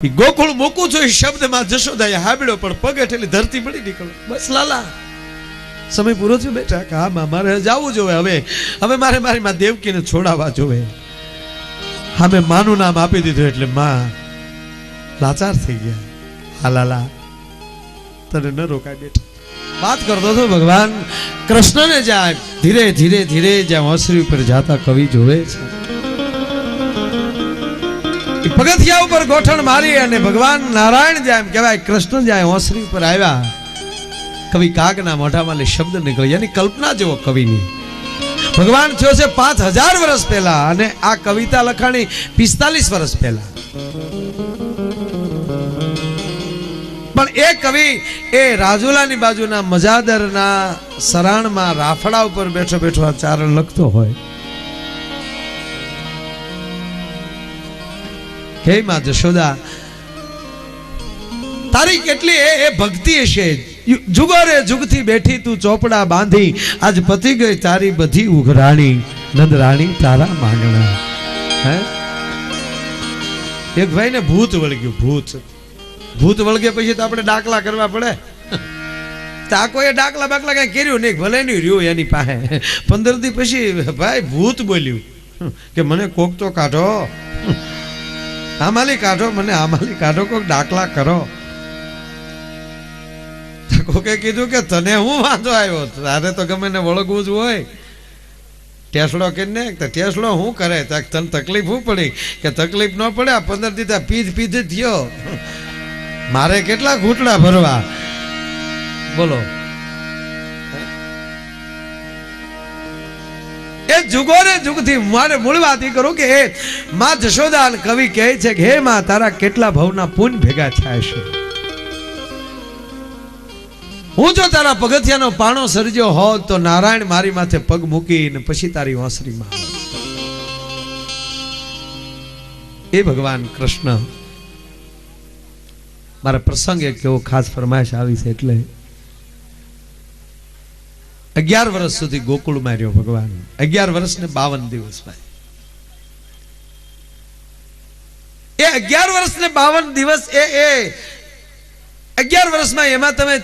ગોકુળ મૂકું છું એ શબ્દમાં જશોદાએ હાબડ્યો પણ પગ હેઠેલી ધરતી પડી નીકળો. બસ લાલા, સમય પૂરો થયો બેટા હા મારે જવું જોવે હવે હવે મારે મારી માં દેવકીને છોડાવવા જોવે હા, મેં માનું નામ આપી દીધું એટલે માં લાચાર થઈ ગયા. હા, લાલા, તને ન રોકાય બેટા. વાત કરતો હતો ભગવાન, કૃષ્ણને જ્યાં. ધીરે ધીરે ધીરે જ્યાં ઓસરી ઉપર જાતા કવિ જોવે છે. પગથિયા ઉપર ગોઠણ મારી અને ભગવાન નારાયણ જાય કહેવાય, કૃષ્ણ જાય ઓસરી ઉપર આવ્યા, કવિ કાગના મોઢામાં શબ્દ નીકળ્યો. એની કલ્પના જેવો કવિની. ભગવાન થયો છે પાંચ હજાર વર્ષ પહેલા અને આ કવિતા લખાણી પિસ્તાલીસ વર્ષ પહેલા. પણ એ કવિ એ રાજુલાની બાજુના મજાદરના સરાણમાં રાફડા ઉપર બેઠો બેઠો આ ચારણ લખતો હોય. હે માં જશોદા, તારી કેટલી એ ભક્તિ હશે. જુગોરે જુગથી બેઠી તું ચોપડા બાંધી, આજ પતી ગઈ તારી બધી ઉઘરાણી. નંદરાણી, તારા માંગણા. હે? એક ભાઈ ને ભૂત વળગ્યું, ભૂત. ભૂત વળગે પછી તો આપણે ડાકલા કરવા પડે. આ કોઈ ડાકલા બાકલા કઈ કર્યું નહીં, ભલે નહીં રહ્યું એની પાસે. પંદર દી પછી, ભાઈ, ભૂત બોલ્યું. કે મને કોક તો કાઢો. આમાલી કાઢો, મને આમાલી કાઢો કોઈક દાખલા કરો. કોકે કીધું કે તને હું વાંધો આવ્યો? તારે તો ગમે ને વળગવું જ હોય. ટેસડો કે ને? તો ટેસડો શું કરે? તને તકલીફ શું પડી? કે તકલીફ ન પડે? આ પંદર દીધા પીધ પીધ થયો. મારે કેટલા ઘૂંટડા ભરવા? બોલો. એ જુગોરે જુગથી મારે મૂળ વાત કરું કે હે માં જશોદા કવિ કહે છે કે, હે માં, તારા કેટલા ભવના પુન ભેગા થાય છે? હું જો તારા પગથિયાનો પાણો સર્જ્યો હોત તો નારાયણ મારી માથે પગ મૂકીને પછી તારી વાંસરીમાં એ ભગવાન કૃષ્ણ, મારા પ્રસંગ એક એવો ખાસ ફરમાઈશ આવી છે એટલે અગિયાર વર્ષ સુધી ગોકુળમાં રહ્યો ભગવાન. અગિયાર વર્ષ ને બાવન દિવસ એ અગિયાર વર્ષ ને બાવન દિવસ એ એ. અગિયાર વર્ષમાં એમાં તમે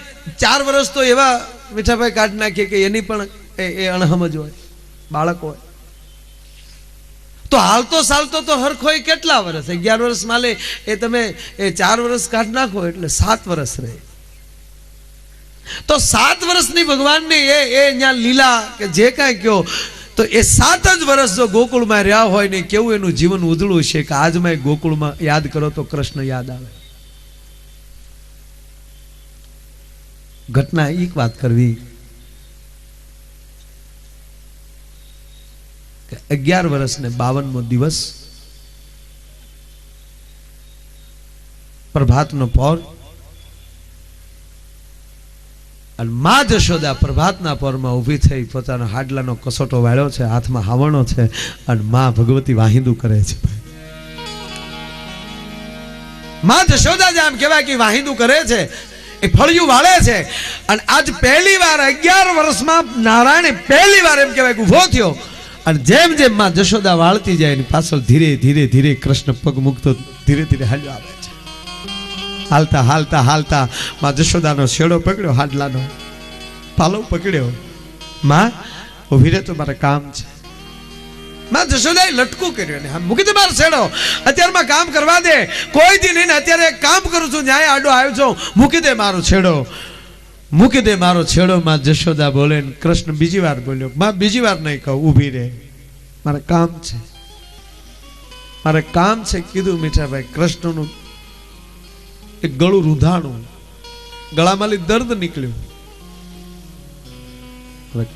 ચાર વર્ષ તો એવા મીઠાભાઈ કાઢી નાખીએ કે એની પણ એ અણહમજ હોય, બાળક હોય. તો હાલતો સાલતો તો હરખોય કેટલા વર્ષ? અગિયાર વર્ષ માલે એ તમે એ ચાર વર્ષ કાઢી નાખો એટલે સાત વર્ષ રહે. તો સાત વર્ષની ભગવાનની એ એ અહીંયા લીલા કે જે કાંઈ કયો તો એ સાત જ વર્ષ જો ગોકુળમાં રહ્યા હોય ને કેવું એનું જીવન ઉધળું છે કે આજમાં ગોકુળમાં યાદ કરો તો કૃષ્ણ યાદ આવે. ઘટના એક વાત કરવી. કે અગિયાર વર્ષ ને બાવનમો દિવસ પ્રભાતનો પહોર અને મા જશોદા પ્રભાતના પરમાં ઊભી થઈ પોતાના હાડલાનો કસોટો વાળ્યો છે, હાથમાં હાવણો છે અને મા ભગવતી વાહિંદુ કરે છે મા જશોદા જે આમ કહેવાય કે વાહિંદુ કરે છે, એ ફળિયું વાળે છે. અને આજ પહેલી વાર અગિયાર વર્ષમાં નારાયણે પહેલી વાર એમ કહેવાય કે ઊભો થયો. અને જેમ જેમ માં જશોદા વાળતી જાય એની પાછળ ધીરે ધીરે ધીરે કૃષ્ણ પગ મૂકતો ધીરે ધીરે હાલ્યો આવે. હાલતા હાલતા હાલતા. માં જશોદાનો શેડો પકડ્યો, હાડલાનો પાલો પકડ્યો. માં ઊભી રહે તો મારે કામ છે. માં જશોદાએ લટકું કર્યું ને મૂકી દે મારો શેડો અત્યારમાં કામ કરવા દે. કોઈ દી નહીં અત્યારે કામ કરું છું, ન્યાય આડો આવ્યો છું. મૂકી દે મારો છેડો. મૂકી દે મારો છેડો, માં જશોદા બોલે કૃષ્ણ બીજી વાર બોલ્યો, માં, બીજી વાર નહીં કહું, ઊભી રહે. મારે કામ છે. મારે કામ છે, કીધું મીઠાભાઈ, કૃષ્ણનું એક ગળું રૂંધાણું. ગળામાંથી દર્દ નીકળ્યું.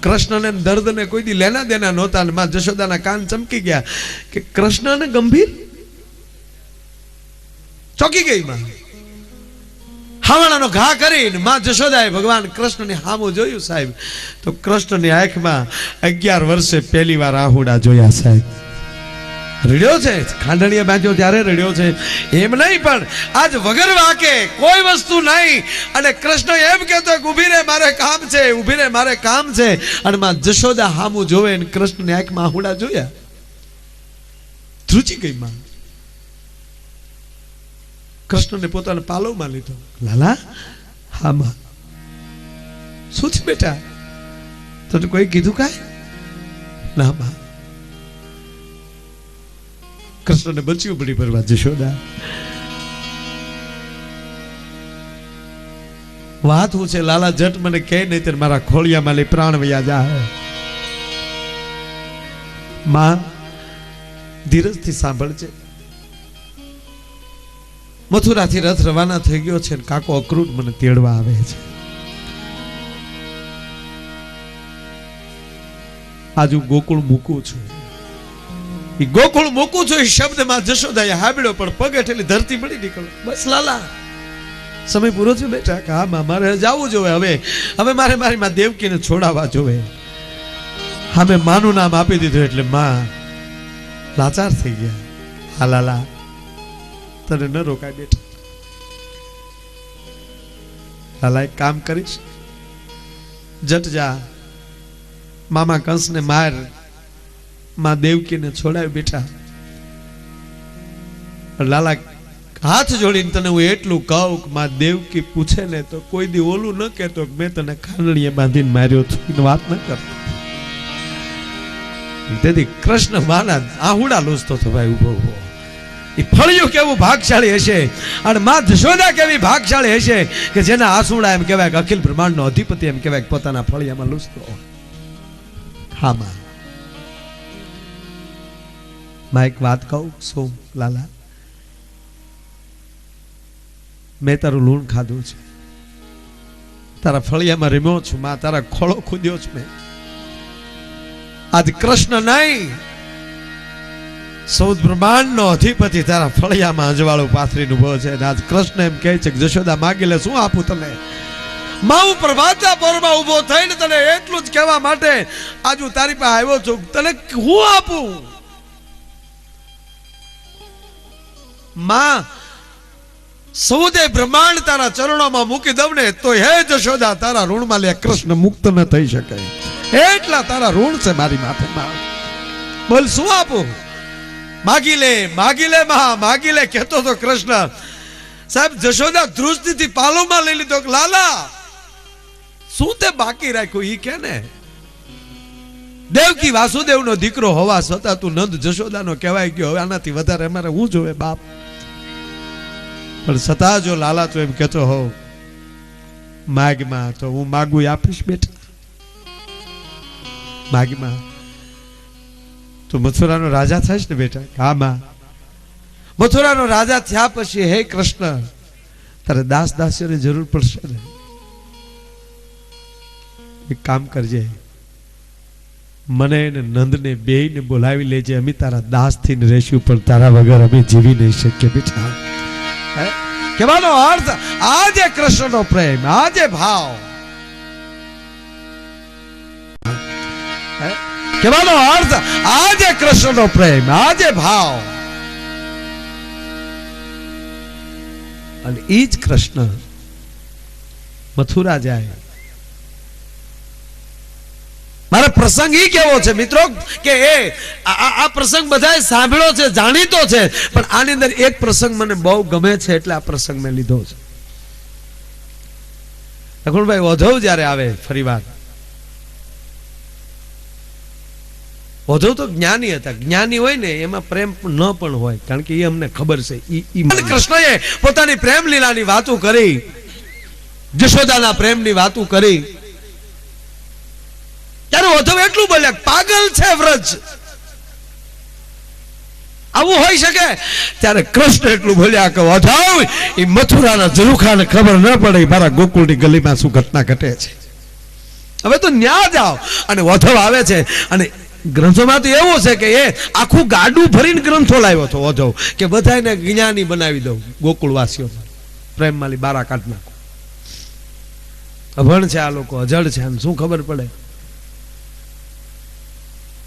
કૃષ્ણને દર્દને કોઈ દી લેના દેના નહોતા અને માં જશોદાના કાન ચમકી ગયા કે કૃષ્ણને ગંભીર? ચોકી ગઈ માં. હાવાળાનો ઘા કરીને માં જશોદાએ ભગવાન કૃષ્ણને હામો જોયું સાહેબ. તો કૃષ્ણની આંખમાં અગિયાર વર્ષે પહેલી વાર આહુડા જોયા સાહેબ. રડ્યો છે. ખાંડણીએ બાંધ્યો ત્યારે રડ્યો છે. એમ નહીં, પણ આજ વગર વાકે કોઈ વસ્તુ નહીં. અને કૃષ્ણ એમ કહેતો કે ઊભી રે મારે કામ છે ઊભી રે મારે કામ છે. અને માં જશોદા હામું જોવે અને કૃષ્ણને આંખમાં આહુડા જોયા. ધ્રુજી ગઈ માં. કૃષ્ણને પોતાના પાલવમાં લીધો. લાલા, હા માં. શું છે બેટા? તને કોઈ કીધું કાંઈ? ના માં. કૃષ્ણને બચ્યું પડી ભરવા જશોદા વાત હું છે, લાલા જટ મને કહે નહીં ત્યારે મારા ખોળિયામાં લઈ પ્રાણ વયા જાય માં, ધીરજથી સાંભળજે. મથુરાથી રથ રવાના થઈ ગયો છે કાકો અક્રૂટ મને તેડવા આવે છે. આજ હું ગોકુળ મૂકું છું. એ ગોકુળ મૂકું છું એ શબ્દમાં જશોદાએ હાબડ્યો પણ પગે ઠેલી ધરતી પડી નીકળો બસ, લાલા. સમય પૂરો થયો બેટા, કે હા મારે જવું જોવે હવે હવે મારે મારી માં દેવકીને છોડાવવા જોવે હા, મેં માનું નામ આપી દીધું એટલે માં લાચાર થઈ ગયા. હા, લાલા, તને ન રોકાય બેટા. લાલા, એક કામ કરીશ. જટ જા. મામા કંસને માર માં દેવકીને છોડાવી બેઠા. લાલા, હાથ જોડીને તને હું એટલું કહું કે માં દેવકી પૂછે ને તો કોઈ દી ઓલું ન કહેતો કે મેં તને ખાંડણીએ બાંધીને માર્યો છું વાત ન કરતો. તેથી કૃષ્ણ માના આહુડા લૂસતો હતો, ભાઈ ઊભો ઊભો એ ફળિયું કેવું ભાગશાળી હશે? અને માં જશોદા કેવી ભાગશાળી હશે કે જેના આસુડા એમ કહેવાય કે અખિલ બ્રહ્માંડનો અધિપતિ એમ કહેવાય કે પોતાના ફળિયામાં લૂસતો હા, માં. માં એક વાત કહું શું લાલા. મેં તારું લૂણ ખાધું છે. તારા ફળિયામાં રીમ્યો છું, માં તારા ખોળો ખુદ્યો છું મેં. આજ કૃષ્ણ નહીં, સૌદ બ્રહ્માંડનો અધિપતિ તારા ફળિયામાં અજવાળું પાથરીને ઊભો છે આજ કૃષ્ણ એમ કહે છે કે જશોદા માગી લે, શું આપું તને? માં હું પ્રભાતા પરમાં ઊભો થઈને તને એટલું જ કહેવા માટે આજ હું તારી પાસે આવ્યો છું. તને હું આપું? માં સૌદે બ્રહ્માંડ તારા ચરણોમાં મૂકી દઉં ને તો હે જશોદા, તારા ઋણમાં લે કૃષ્ણ મુક્ત ન થઈ શકે. એટલા તારા ઋણ છે મારી માથે માં બોલ, શું આપું? માગી લે માગી લે મહા, માગી લે, કહેતો તો કૃષ્ણ. સાહેબ, જશોદા ધ્રુજથી પાલોમાં લઈ લીધો. લાલા, શું તે બાકી રાખ્યું? ઈ કે ને. દેવકી વાસુદેવનો દીકરો હોવા છતાં તું નંદ જશોદાનો કહેવાય ગયો. હવે આનાથી વધારે અમારે હું જોવે બાપ? પણ છતાં જો લાલા તો એમ કહેતો હોવ માગમાં તો હું માગું આપીશ બેટા. માગમાં. તું મથુરાનો રાજા થઈશ ને બેટા? હા માં મથુરાનો રાજા થયા પછી, હે કૃષ્ણ, તારે દાસ દાસીઓની જરૂર પડશે ને. એક કામ કરજે. મને ને નંદને બેયને બોલાવી લેજે. અમે તારા દાસ થઈને રહેશું, પણ તારા વગર અમે જીવી નહીં શકીએ હે? કહેવાનો અર્થ, આજે કૃષ્ણનો પ્રેમ, આજે ભાવ. કહેવાનો અર્થ, આજે કૃષ્ણનો પ્રેમ, આજે ભાવ. અને એ જ કૃષ્ણ મથુરા જાય મારે પ્રસંગ ઈ કેવો છે મિત્રો કે એ, આ પ્રસંગ બધાએ સાંભળ્યો છે, જાણીતો છે, પણ આની અંદર એક પ્રસંગ મને બહુ ગમે છે એટલે આ પ્રસંગ મેં લીધો છે લખણભાઈ વધવ જ્યારે આવે ફરીવાર વધુ તો જ્ઞાની હતા, જ્ઞાની હોય ને એમાં પ્રેમ ન પણ હોય, કારણ કે એ અમને ખબર છે. કૃષ્ણએ પોતાની પ્રેમ લીલાની વાતો કરી, જશોદાના પ્રેમની વાતો કરી ત્યારે વધવ એટલું બોલ્યા પાગલ છે વ્રજ. આવું હોઈ શકે? ત્યારે કૃષ્ણ એટલું બોલ્યા કે વધવ એ મથુરાના ઝરૂખાને ખબર ન પડે મારા ગોકુળની ગલીમાં શું ઘટના ઘટે છે. હવે તો ન્યા જાઓ અને વધવ આવે છે. અને ગ્રંથોમાં તો એવું છે કે એ આખું ગાડું ભરીને ગ્રંથો લાવ્યો હતો વધવ કે બધાને જ્ઞાની બનાવી દઉં ગોકુળવાસીઓ પ્રેમમાલી બારા કાઢ નાખો અભણ છે આ લોકો અજળ છે. અને શું ખબર પડે?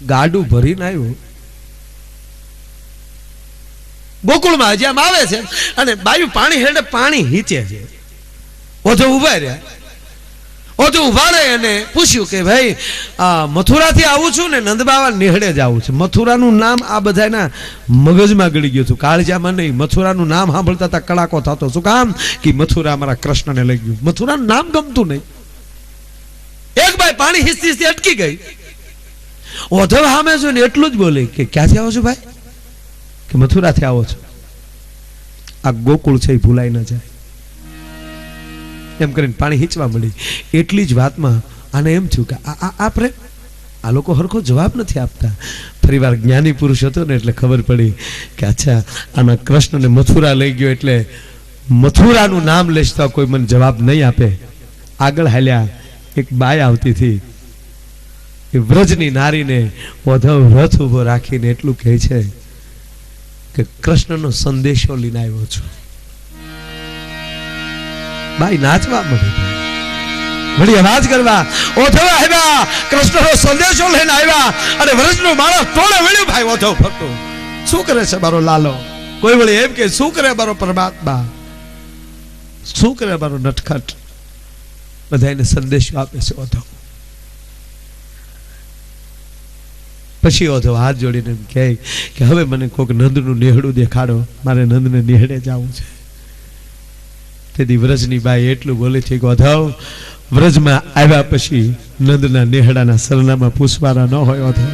ગાડું ભરીને આવ્યું. ગોકુળમાં જેમ આવે છે અને બાયું પાણી હેડે પાણી હીચે છે. ઓછો ઊભા રહ્યા. ઓછો ઊભા રહે અને પૂછ્યું કે ભાઈ મથુરાથી આવું છું ને નંદબાવા નેહડે જ આવું છું. મથુરાનું નામ આ બધાના મગજમાં ગળી ગયું હતું. કાળજામાં નહીં, મથુરાનું નામ સાંભળતા હતા, કડાકો થતો. શું કામ? કે મથુરા અમારા કૃષ્ણને લઈ ગયું. મથુરાનું નામ ગમતું નહીં. એક ભાઈ પાણી હિસ્તી અટકી ગઈ. ઓધવ સામે જોઈને એટલું જ બોલે કે, ક્યાંથી આવો છો ભાઈ? કે, મથુરાથી આવો છો. આ ગોકુળ છે એ ભૂલાઈ ન જાય. એમ કરીને પાણી હિંચવા મળી. એટલી જ વાતમાં આને એમ થયું કે, આ, આ- પ્રેમ. આ લોકો હરખો જવાબ નથી આપતા. ફરીવાર જ્ઞાની પુરુષ હતો ને એટલે ખબર પડી કે, અચ્છા, આના કૃષ્ણને મથુરા લઈ ગયો એટલે મથુરાનું નામ લેશતા કોઈ મને જવાબ નહીં આપે. આગળ હાલ્યા એક બાય આવતી હતી. એ વ્રજની નારીને વધવ રથ ઊભો રાખીને એટલું કહે છે કે કૃષ્ણનો સંદેશો લઈને આવ્યો છું. ભાઈ નાચવા મળી. વળી અવાજ કરવા ઓથવા આવ્યા, કૃષ્ણનો સંદેશો લઈને આવ્યા અને વ્રજનો માણસ તોડે વળ્યો ભાઈ ઓથવ ફરતો શું કરે છે મારો લાલો? કોઈ વળી એમ કે, શું કરે મારો પરમાત્મા? શું કરે મારો નટખટ? બધાને સંદેશો આપે છે ઓથવ પછી ઓધો હાથ જોડીને એમ કહે કે હવે મને કોઈક નંદનું નેહડું દેખાડો. મારે નંદને નેહડે જવું છે. તેથી વ્રજની બાઈ એટલું બોલે છે કે ઓધવ વ્રજમાં આવ્યા પછી નંદના નેહડાના સરનામાં પૂછવાના ન હોય ઓધવ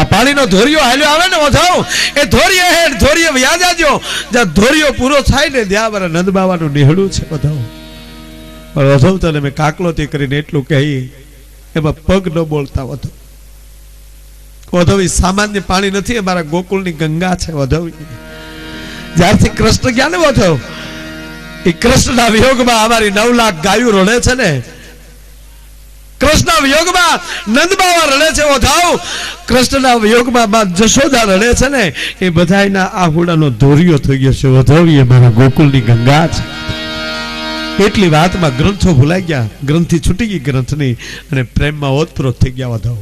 આ પાણીનો ધોરિયો હાલ્યો આવે ને ઓધવ એ ધોરિયો હેડ, ધોરિયો વ્યાજ આજો જ્યાં ધોરિયો પૂરો થાય ને ત્યાં મારા નંદ બાવાનું નેહડું છે ઓધવ પણ ઓધવ તને મેં કાકલોતી કરીને એટલું કહી, એમાં પગ ન બોલતા ઓધવ ઓધવ ઈ સામાન્ય પાણી નથી અમારા ગોકુળની ગંગા છે વધવી જ્યારથી કૃષ્ણ ગયા ને ઓધવ એ કૃષ્ણના વિયોગમાં અમારી નવ લાખ ગાયું રડે છે ને. કૃષ્ણના વિયોગમાં નંદબાવા રડે છે વધાવ કૃષ્ણના વિયોગમાં માં જશોદા રડે છે ને. એ બધાયના આહુડાનો ધોરિયો થઈ ગયો છે ઓધાવ એ મારા ગોકુળની ગંગા છે. એટલી વાતમાં ગ્રંથો ભૂલાઈ ગયા. ગ્રંથથી છૂટી ગઈ ગ્રંથની અને પ્રેમમાં ઓતપ્રોત થઈ ગયા વધાવ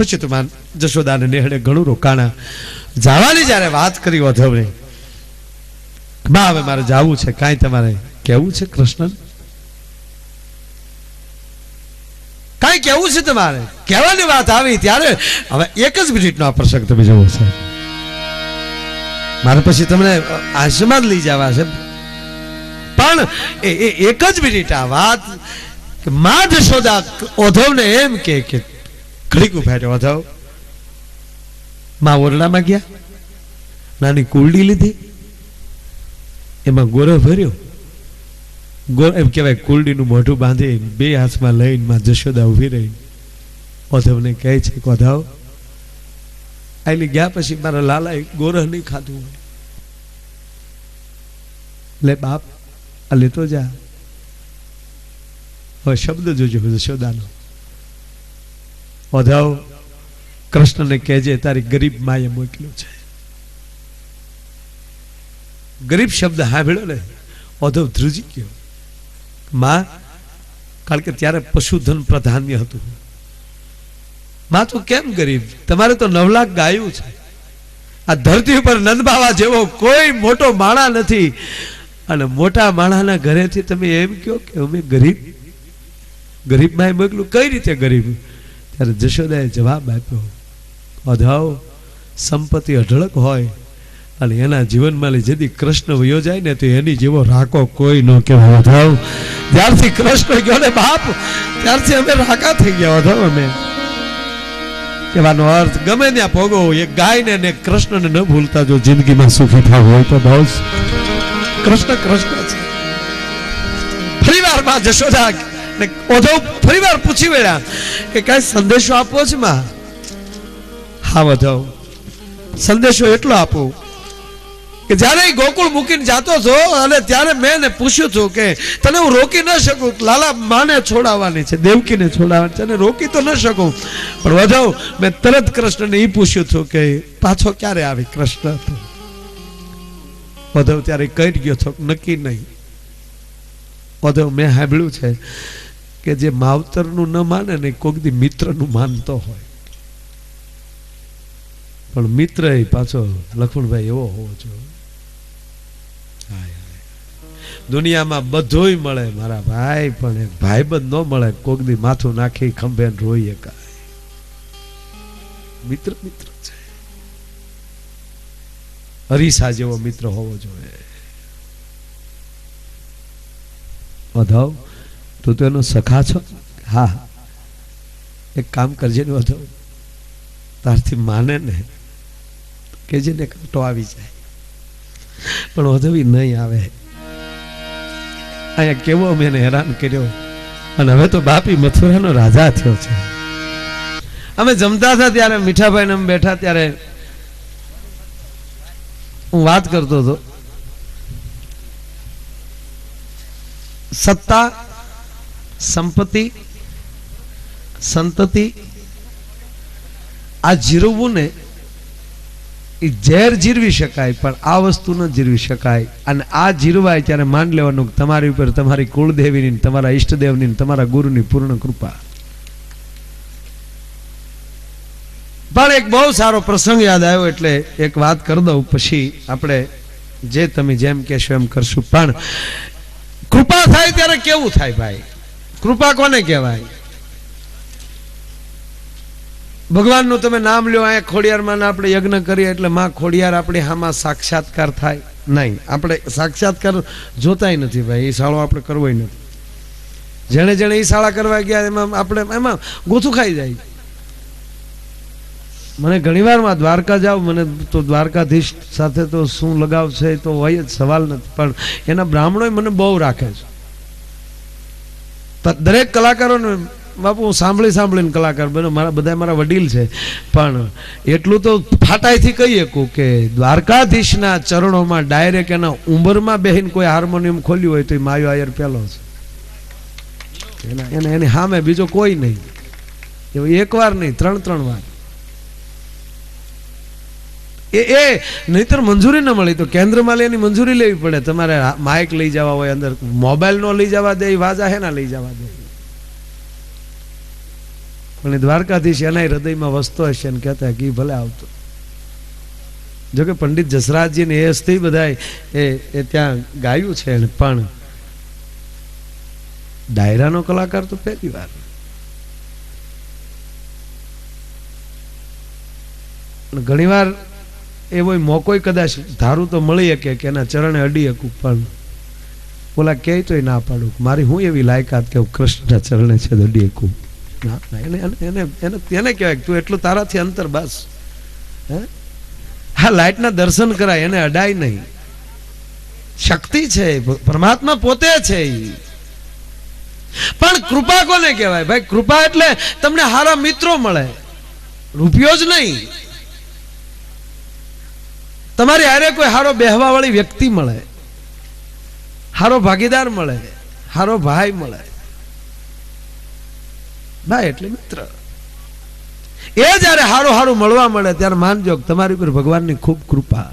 પછી તો માન જશોદાને નેહડે ઘણું રોકાણા. જવાની જ્યારે વાત કરી વધવને બા, હવે મારે જવું છે, કાંઈ તમારે કેવું છે કૃષ્ણ કાંઈ કેવું છે તમારે? કહેવાની વાત આવી ત્યારે હવે એક જ મિનિટનો આ પ્રસંગ તમે જવો છે. મારે પછી તમને આશ્રમાત લઈ જવા છે. પણ એ એક જ મિનિટ આ વાત કે મા જશોદા ઓધવને એમ કે ઘડીક ઊભા રહ્યો જાઓ. મા ઓરડામાં ગયા. નાની કુલડી લીધી. એમાં ગોરો ભર્યો. ગોર એમ કહેવાય કુલડીનું મોઢું બાંધી બે હાથમાં લઈને માં જશોદા ઊભી રહી. ઓધવને કહે છે કે, ઓધવ આલી ગયા પછી મારા લાલાએ ગોરહ નહીં ખાધું લે બાપ, આ લેતો જા. હવે શબ્દ જોજો જશોદાનો. ઓધવ કૃષ્ણને કહેજે, તારી ગરીબ માએ મોકલ્યો છે. ગરીબ શબ્દ સાંભળ્યો ને ઓધવ ધ્રુજી ગયો. માં, કારણ કે ત્યારે પશુધન પ્રાધાન્ય હતું. માં, તો કેમ ગરીબ? તમારે તો નવ લાખ ગાયું છે. આ ધરતી ઉપર નંદબાવા જેવો કોઈ મોટો માણા નથી. અને મોટા માણાના ઘરેથી તમે એમ કહો કે અમે ગરીબ. ગરીબમાં મોકલું કઈ રીતે ગરીબ? ત્યારે જશોદાએ જવાબ આપ્યો અધાવ સંપત્તિ અઢળક હોય અને એના જીવનમાં જેથી કૃષ્ણ વયો જાય ને તો એની જેવો રાકો કોઈ ન કહેવાય. અધાવ જ્યારથી કૃષ્ણ ગયો ને બાપ, ત્યારથી અમે રાકા થઈ ગયા અધાવ અમે. કહેવાનો અર્થ, ગમે ત્યાં ભોગો એ ગાયને ને કૃષ્ણને ન ભૂલતા જો જિંદગીમાં સુખી થાવ હોય તો ભાવ કૃષ્ણ કૃષ્ણ છે. ફરીવારમાં જશોદા ને ઓધવ ફરીવાર પૂછી વેળ્યા કે કઈ સંદેશો આપવો છે માં? હા વધવ સંદેશો એટલો આપો કે જ્યારે ગોકુળ મૂકીને જાતો છો અને ત્યારે મેં એને પૂછ્યું હતું કે તને હું રોકી ન શકું? લાલા, માને છોડાવવાની છે, દેવકીને છોડાવવાની છે અને રોકી તો ન શકું. પણ વધવ મેં તરત કૃષ્ણને એ પૂછ્યું હતું કે પાછો ક્યારે આવી કૃષ્ણ? વધવ ત્યારે કહી ગયો છો નક્કી નહીં. વધવ મેં સાંભળ્યું છે કે જે માવતરનું ન માને ને કોક દી મિત્રનું માનતો હોય. પણ મિત્ર એ પાછો લખમણભાઈ એવો હોવો જોઈએ. દુનિયામાં બધુંય મળે મારા ભાઈ, પણ એક ભાઈબંધ ન મળે, કોક દી માથું નાખી ખંભે રોઈએ રોઈ મિત્ર મિત્ર છે. હરીસા જેવો મિત્ર હોવો જોઈએ. વધવ તું તો એનો સખા છો? હા. એક કામ કરજે ને વધુ. તારથી માને ને કે જેને કાંટો આવી જાય. પણ વધવી નહીં આવે. અહીંયા કેવો અમે હેરાન કર્યો. અને હવે તો બાપી મથુરાનો રાજા થયો છે. અમે જમતા હતા ત્યારે, મીઠાભાઈ ને અમે બેઠા ત્યારે. હું વાત કરતો હતો. સત્તા સંપત્તિ, સંતતિ, આ જીરવવું ને એ ઝેર જીરવી શકાય, પણ આ વસ્તુ ન જીરવી શકાય. અને આ જીરવાય ત્યારે માન લેવાનું તમારી ઉપર તમારી કુળદેવીની તમારા ઈષ્ટદેવની તમારા ગુરુની પૂર્ણ કૃપા. પણ એક બહુ સારો પ્રસંગ યાદ આવ્યો, એટલે એક વાત કરી દઉં પછી આપણે જે તમે જેમ કહેશો એમ કરશું. પણ કૃપા થાય ત્યારે કેવું થાય ભાઈ? કૃપા કોને કહેવાય? ભગવાનનું તમે નામ લ્યો, અહીંયા ખોડિયારમાં આપણે યજ્ઞ કરીએ એટલે માં ખોડિયાર આપણી હામાં સાક્ષાત્કાર થાય. નહીં, આપણે સાક્ષાત્કાર જોતાય નથી ભાઈ, એ શાળો આપણે કરવો નથી. જેણે જેણે એ શાળા કરવા ગયા, એમાં આપણે, એમાં ગોથું ખાઈ જાય. મને ઘણીવારમાં દ્વારકા જાવ, મને તો દ્વારકાધીશ સાથે તો શું લગાવ છે તો હોય જ, સવાલ નથી. પણ એના બ્રાહ્મણોએ મને બહુ રાખે છે. દરેક કલાકારોને બાપુ, હું સાંભળી સાંભળીને કલાકાર બન્યો. મારા બધા મારા વડીલ છે. પણ એટલું તો ફાટાઈથી કહી શકું કે દ્વારકાધીશના ચરણોમાં ડાયરેક્ટ એના ઉંમરમાં બેહીને કોઈ હાર્મોનિયમ ખોલ્યું હોય તો એ માયો આયર પહેલો છે. એના એને એની સામે બીજો કોઈ નહીં. એવું એક વાર નહીં, ત્રણ ત્રણ વાર. એ એ, નહીતર મંજૂરી ન મળી તો કેન્દ્રમાં લઈ એની મંજૂરી લેવી પડે. તમારે માઇક લઈ જવા હોય, અંદર મોબાઈલ નો લઈ જવા દે વાજા હેના લઈ જવા દે. પણ દ્વારકાધીશ એના હૃદયમાં વસતો હશે ને કહેતા કે ભલે આવતો. જોકે પંડિત જસરાજજી ને એ હસ્તી બધા એ એ ત્યાં ગાયું છે પણ ડાયરાનો કલાકાર તો પહેલી વાર. ઘણી ઘણીવાર એવો મોકોય કદાચ ધારું તો મળી શકે કે એના ચરણે અડી શકું, પણ ઓલા કહે તોય ના પાડું. મારી હું એવી લાયકાત કે હું કૃષ્ણના ચરણે છે અડી શકું. એને એને કહેવાય તું એટલું તારાથી અંતર બસ. હે? લાઈટના દર્શન કરાય, એને અડાય નહીં. શક્તિ છે, પરમાત્મા પોતે છે. પણ કૃપા કોને કહેવાય? ભાઈ, કૃપા એટલે તમને સારા મિત્રો મળે. રૂપિયો જ નહીં. તમારી હારે કોઈ હારો બેહવા વાળી વ્યક્તિ મળે, હારો ભાગીદાર મળે, હારો ભાઈ મળે. ભાઈ એટલે મિત્ર. એ જ્યારે હારું હારું મળવા મળે, ત્યારે માનજો તમારી ઉપર ભગવાનની ખૂબ કૃપા.